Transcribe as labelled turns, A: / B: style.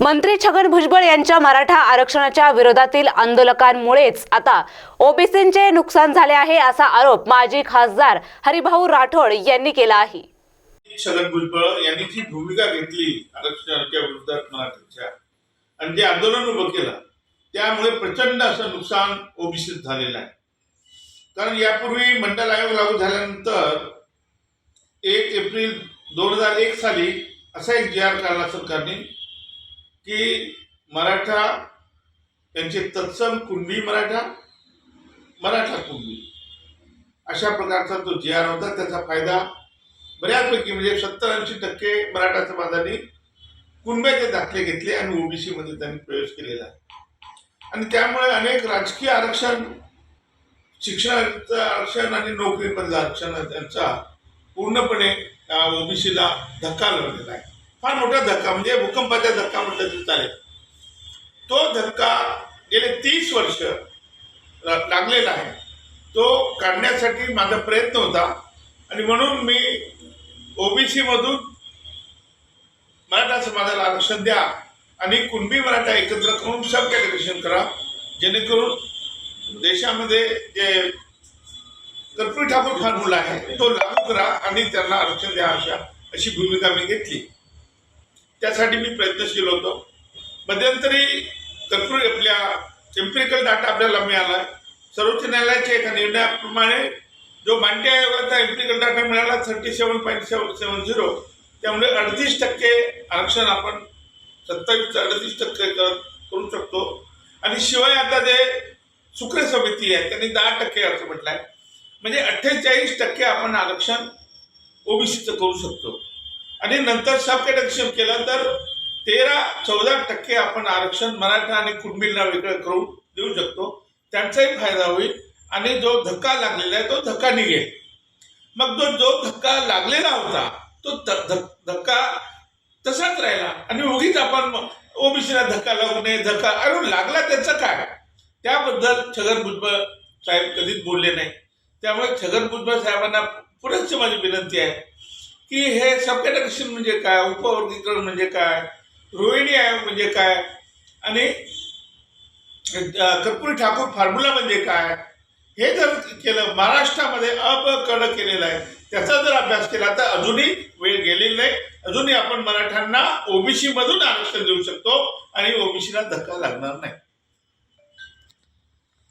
A: मंत्री छगन भुजबळ यांच्या मराठा आरक्षणाच्या विरोधातील आंदोलकांमुळेच आता ओबीसींचे नुकसान झाले आहे असा आरोप माजी खासदार हरिभाऊ राठोड यांनी केला आहे.
B: छगन भुजबळ यांनी जी भूमिका घेतली आरक्षणाच्या विरोधात मराठीच्या आणि जे आंदोलन उभं केलं त्यामुळे प्रचंड असं नुकसान ओबीसीत झालेलं आहे. कारण यापूर्वी मंडल आयोग लागू झाल्यानंतर एक एप्रिल दोन हजार एक साली असा एक जी आर काढला सरकारने. की मराठा त्यांचे तत्सम कुणबी मराठा मराठा कुणबी. अशा प्रकारचा तो जी आर होता त्याचा फायदा बऱ्यापैकी म्हणजे सत्तर ऐंशी टक्के मराठा समाजाने कुणब्याचे दाखले घेतले आणि ओबीसीमध्ये त्यांनी प्रवेश केलेला आहे. आणि त्यामुळे अनेक राजकीय आरक्षण शिक्षणाचं आरक्षण आणि नोकरीमधलं आरक्षण त्यांचा पूर्णपणे ओबीसीला धक्का लावलेला आहे. फार मोठा धक्का म्हणजे भूकंपाचा धक्का म्हटलं तरी चालेल. तो धक्का गेले तीस वर्ष लागलेला आहे. तो काढण्यासाठी माझा प्रयत्न होता आणि म्हणून मी ओबीसीमधून मराठा समाजाला आरक्षण द्या आणि कुणबी मराठा एकत्र करून सब कॅटेगरेशन करा जेणेकरून देशामध्ये जे कर्पूरी ठाकूर खान मुलं आहे तो लागू करा आणि त्यांना आरक्षण द्या अशा अशी भूमिका मी घेतली. त्यासाठी मी प्रयत्नशील होतो. मध्यंतरी कर्पूरी आपल्या एम्पिरिकल डाटा आपल्याला मिळाला सर्वोच्च न्यायालयाच्या एका निर्णयाप्रमाणे जो मांडे आयोगाचा एम्पिरिकल डाटा मिळाला thirty seven point seven seven zero त्यामुळे अडतीस टक्के आरक्षण आपण सत्तावीस अडतीस टक्के कर- करू शकतो. आणि शिवाय आता जे शुक्र समिती आहे त्यांनी दहा टक्के असं म्हटलं आहे म्हणजे अठ्ठेचाळीस टक्के आपण आरक्षण ओबीसीचं करू शकतो. आणि नंतर सब कॅटेगरेशन केलं तर तेरा चौदा टक्के आपण आरक्षण मराठा आणि कुटुंबींना वेगळं करून देऊ शकतो. त्यांचाही फायदा होईल. आणि जो धक्का लागलेला आहे तो धक्का निघेल. मग तो जो धक्का लागलेला होता तो ध- धक्का तसाच राहिला. आणि उगीच आपण ओबीसीला धक्का लागू नये धक्का अरे लागला त्याचं काय? त्याबद्दल छगन भुजबळ साहेब कधीच बोलले नाही. त्यामुळे छगन भुजबळ साहेबांना पुढेच माझी विनंती आहे. की हे सब म्हणजे काय? उपवर्गीकरण म्हणजे काय? रोहिणी आयोग म्हणजे काय? आणि अं, कर्पूरी ठाकूर फॉर्म्युला म्हणजे काय? हे जर केलं महाराष्ट्रामध्ये अब कड केलेलं आहे. त्याचा जर अभ्यास केला तर अजूनही वेळ गेलेली नाही. अजूनही आपण मराठ्यांना ओबीसी मधून आरक्षण देऊ शकतो आणि ओबीसीला धक्का लागणार नाही.